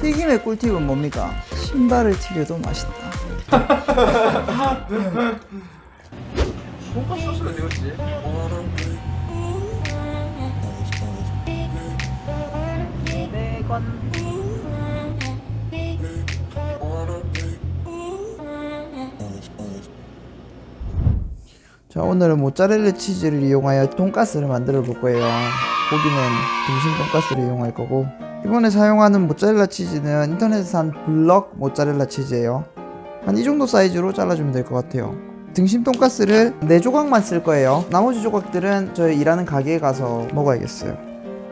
튀김의 꿀팁은 뭡니까? 신발을 튀겨도 맛있다. 돈가스 소스가 갔지? 자 오늘은 모짜렐라 치즈를 이용하여 돈가스를 만들어 볼 거예요 고기는 등심 돈가스를 이용할 거고 이번에 사용하는 모짜렐라 치즈는 인터넷에서 산 블럭 모짜렐라 치즈예요. 한 이 정도 사이즈로 잘라주면 될 것 같아요. 등심 돈가스를 4조각만 쓸 거예요. 나머지 조각들은 저희 일하는 가게에 가서 먹어야겠어요.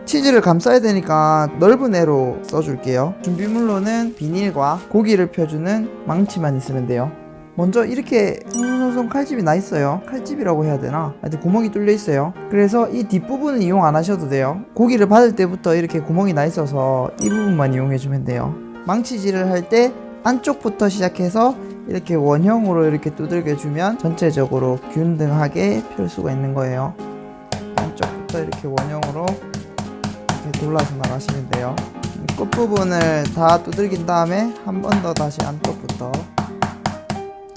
치즈를 감싸야 되니까 넓은 애로 써줄게요. 준비물로는 비닐과 고기를 펴주는 망치만 있으면 돼요. 먼저 이렇게 송송송 칼집이 나 있어요. 칼집이라고 해야 되나? 하여튼 구멍이 뚫려 있어요. 그래서 이 뒷부분은 이용 안 하셔도 돼요. 고기를 받을 때부터 이렇게 구멍이 나 있어서 이 부분만 이용해 주면 돼요. 망치질을 할 때 안쪽부터 시작해서 이렇게 원형으로 이렇게 두들겨 주면 전체적으로 균등하게 펼 수가 있는 거예요. 안쪽부터 이렇게 원형으로 이렇게 돌라서 나가시면 돼요. 끝부분을 다 두들긴 다음에 한 번 더 다시 안쪽부터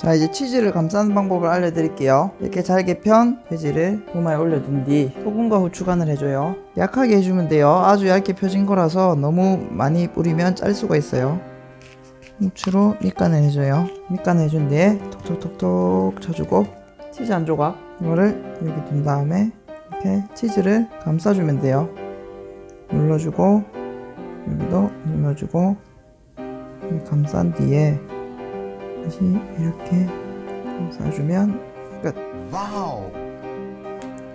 자 이제 치즈를 감싸는 방법을 알려드릴게요. 이렇게 잘게 편 돼지를 도마에 올려둔 뒤 소금과 후추 간을 해줘요. 약하게 해주면 돼요. 아주 얇게 펴진 거라서 너무 많이 뿌리면 짤 수가 있어요. 후추로 밑간을 해줘요. 밑간을 해준 뒤에 톡톡톡톡 쳐주고 치즈 한 조각 이거를 여기 둔 다음에 이렇게 치즈를 감싸주면 돼요. 눌러주고 여기도 눌러주고 감싼 뒤에 다시 이렇게 감싸주면 끝. 와우.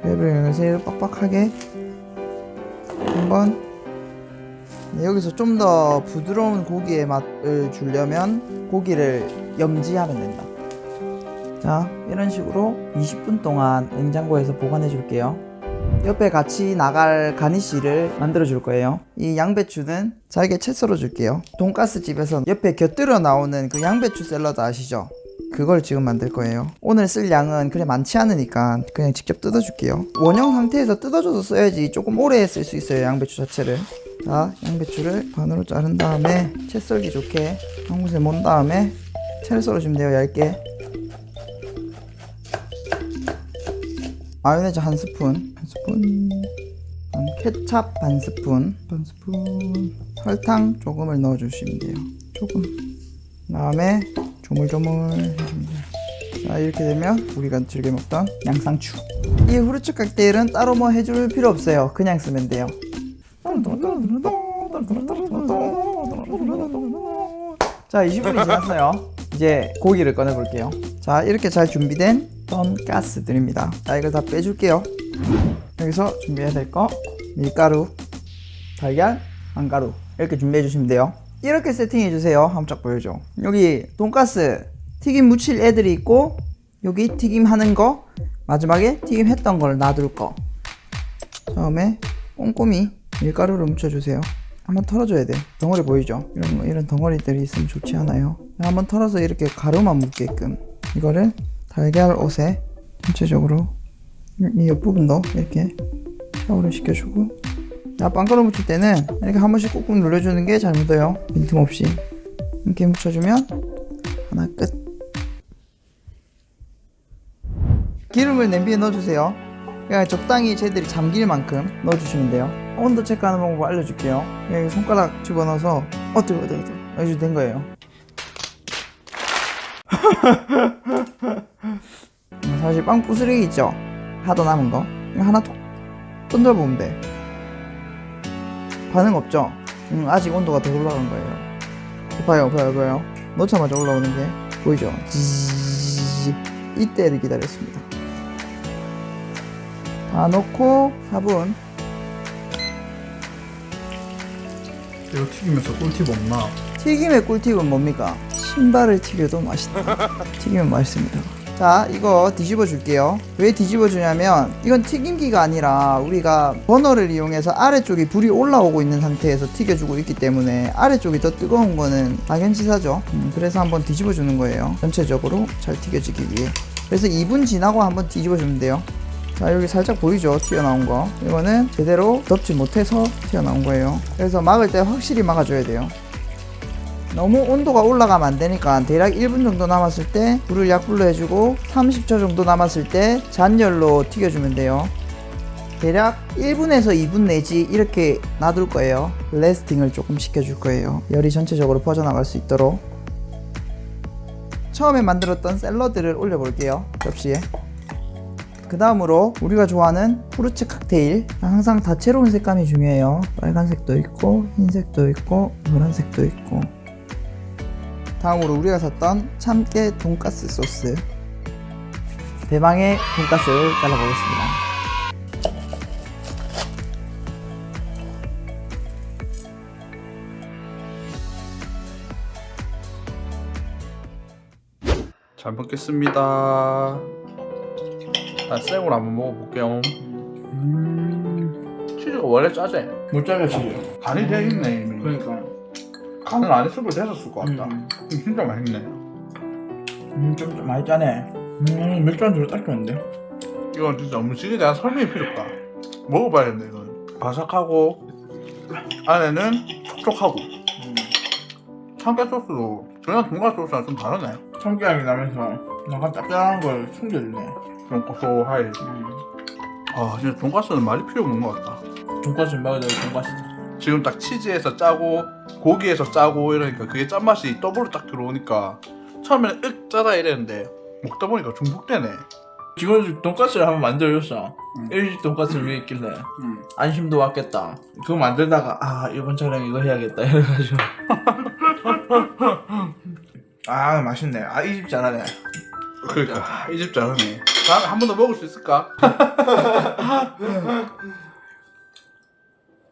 랩을 이용해서 빡빡하게 한번 네, 여기서 좀 더 부드러운 고기의 맛을 주려면 고기를 염지하면 된다. 자, 이런 식으로 20분 동안 냉장고에서 보관해 줄게요. 옆에 같이 나갈 가니쉬를 만들어 줄 거예요. 이 양배추는 잘게 채 썰어 줄게요. 돈가스 집에서 옆에 곁들여 나오는 그 양배추 샐러드 아시죠? 그걸 지금 만들 거예요. 오늘 쓸 양은 그래 많지 않으니까 그냥 직접 뜯어 줄게요. 원형 상태에서 뜯어줘서 써야지 조금 오래 쓸 수 있어요. 양배추 자체를. 자, 양배추를 반으로 자른 다음에 채 썰기 좋게 한 곳에 몬 다음에 채를 썰어주면 돼요. 얇게. 마요네즈 한 스푼, 한 스푼, 한 케찹 반 스푼, 반 스푼, 설탕 조금을 넣어주시면 돼요. 조금. 그다음에 조물조물 해주면 돼요. 자 이렇게 되면 우리가 즐겨 먹던 양상추. 이 후르츠 칵테일은 따로 뭐 해줄 필요 없어요. 그냥 쓰면 돼요. 자 20분이 지났어요. 이제 고기를 꺼내 볼게요. 자 이렇게 잘 준비된 돈가스들입니다. 자 이걸 다 빼줄게요. 여기서 준비해야 될 거 밀가루, 달걀, 안가루 이렇게 준비해 주시면 돼요. 이렇게 세팅해 주세요. 한번 쫙 보여줘. 여기 돈가스 튀김 묻힐 애들이 있고 여기 튀김 하는 거 마지막에 튀김 했던 걸 놔둘 거. 처음에 꼼꼼히 밀가루를 묻혀주세요. 한번 털어줘야 돼. 덩어리 보이죠? 이런 거, 이런 덩어리들이 있으면 좋지 않아요. 한번 털어서 이렇게 가루만 묻게끔 이거를 달걀 옷에 전체적으로 이 옆부분도 이렇게 샤워를 시켜주고 자, 빵가루 묻힐 때는 이렇게 한 번씩 꾹꾹 눌러주는 게 잘 묻어요. 빈틈없이 이렇게 묻혀주면 하나 끝. 기름을 냄비에 넣어주세요. 그냥 적당히 쟤들이 잠길 만큼 넣어주시면 돼요. 온도 체크하는 방법 알려줄게요. 여기 손가락 집어넣어서 어 뜨거 뜨거 뜨거 여기 된 거예요. 음, 사실 빵 부스러기 있죠? 하도 남은 거 이거 하나 톡 던져 보면 돼. 반응 없죠? 음, 아직 온도가 더 올라간 거예요. 봐요, 봐요, 봐요. 넣자마자 올라오는 게 보이죠? 지지지지. 이때를 기다렸습니다. 다 넣고 4분. 이거 튀기면서 꿀팁 없나? 튀김의 꿀팁은 뭡니까? 신발을 튀겨도 맛있다. 튀기면 맛있습니다. 자, 이거 뒤집어 줄게요. 왜 뒤집어 주냐면, 이건 튀김기가 아니라 우리가 버너를 이용해서 아래쪽이 불이 올라오고 있는 상태에서 튀겨주고 있기 때문에 아래쪽이 더 뜨거운 거는 당연지사죠. 음, 그래서 한번 뒤집어 주는 거예요. 전체적으로 잘 튀겨지기 위해. 그래서 2분 지나고 한번 뒤집어 주면 돼요. 자 여기 살짝 보이죠 튀어나온 거 이거는 제대로 덮지 못해서 튀어나온 거예요 그래서 막을 때 확실히 막아줘야 돼요 너무 온도가 올라가면 안 되니까 대략 1분 정도 남았을 때 불을 약불로 해주고 30초 정도 남았을 때 잔열로 튀겨주면 돼요. 대략 1분에서 2분 내지 이렇게 놔둘 거예요. 레스팅을 조금 시켜줄 거예요. 열이 전체적으로 퍼져나갈 수 있도록. 처음에 만들었던 샐러드를 올려볼게요. 접시에. 그 다음으로 우리가 좋아하는 후르츠 칵테일. 항상 다채로운 색감이 중요해요. 빨간색도 있고 흰색도 있고 노란색도 있고 다음으로 우리가 샀던 참깨 돈가스 소스 대망의 돈가스를 잘라보겠습니다 잘 먹겠습니다. 난 생으로 한번 먹어볼게요. 음, 치즈가 원래 짜제. 모짜렐라 치즈. 간이 돼 있네 이미. 그러니까. 간을 안 했으면 됐었을 것 같다. 음. 음, 진짜 맛있네. 음, 좀, 좀 많이 짜네. 음, 맥주 안주로 딱 좋은데. 이건 진짜 음식에 대한 설명이 필요 없다. 먹어봐야겠네 이건. 바삭하고 안에는 촉촉하고. 음. 참깨 소스도 그냥 돈가스 소스랑 좀 다르네. 참기름이 나면서 약간 짭짤한 걸 숨겨주네. 좀 고소하이. 음. 아 진짜 돈가스는 말이 필요 없는 것 같다. 돈까스 먹어야 될 돈까스. 지금 딱 치즈에서 짜고 고기에서 짜고 이러니까 그게 짠맛이 더블로 딱 들어오니까 처음에는 윽 짜다 이랬는데 먹다 보니까 중독되네. 지금 돈까스를 한번 만들어줬어. 음. 일식 돈까스를 위해 있길래 음. 안심도 왔겠다. 그거 만들다가 아 이번 촬영 이거 해야겠다 이래가지고. 아 맛있네. 아 이 집 잘하네. 그러니까 이 집 잘하네. 다음에 한 번 더 먹을 수 있을까?